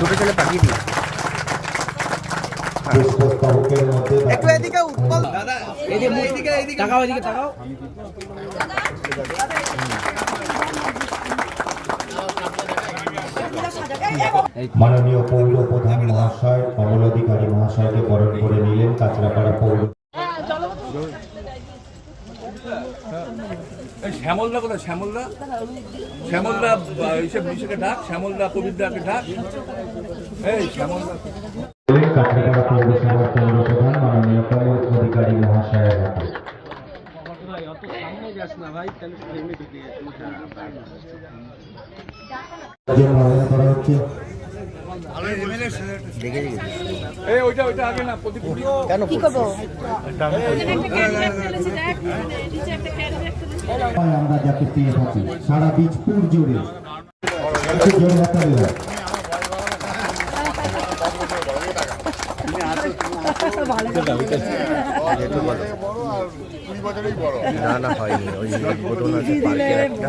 দুটো ছেলে পাঠিয়ে দিই হ্যাঁ। একটু এদিকে উৎপল মাননীয় পৌর প্রধান মহাশয় কমল অধিকারী মহাশয়কে বরণ করে নিলেন কাঁচরাপাড়া পৌর এই শ্যামলদা কোথায়? শ্যামলদা? শ্যামলদা এইসব মিশকে ডাক শ্যামলদা কবিরদাকে ডাক। এই শ্যামলদা। নিলেন কাঁচরাপাড়া পৌরসভার পৌর প্রধান মাননীয় কমল অধিকারী মহাশয়ের হাতে জন্য আবেদন করা ওইটা ওইটা আগে না প্রদীপ। কি করব আমরা যাকে পেয়ে থাকি সারা বীজপুর জুড়ে। না না হয়নি। ওই উদ্বোধন আছে একটা।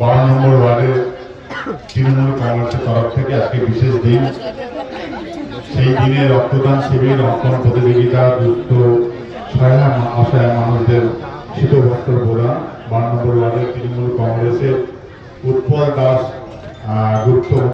বারো নম্বর ওয়ার্ডের তৃণমূল কংগ্রেসের তরফ থেকে আজকে বিশেষ দিন। সেই দিনে রক্তদান শিবির অঙ্কন প্রতিযোগিতা যুক্ত সহায় অসহায় মানুষদের শীত বস্ত্র প্রদান বারো নম্বর ওয়ার্ডের তৃণমূল কংগ্রেসের উৎপল দাস গুরুত্ব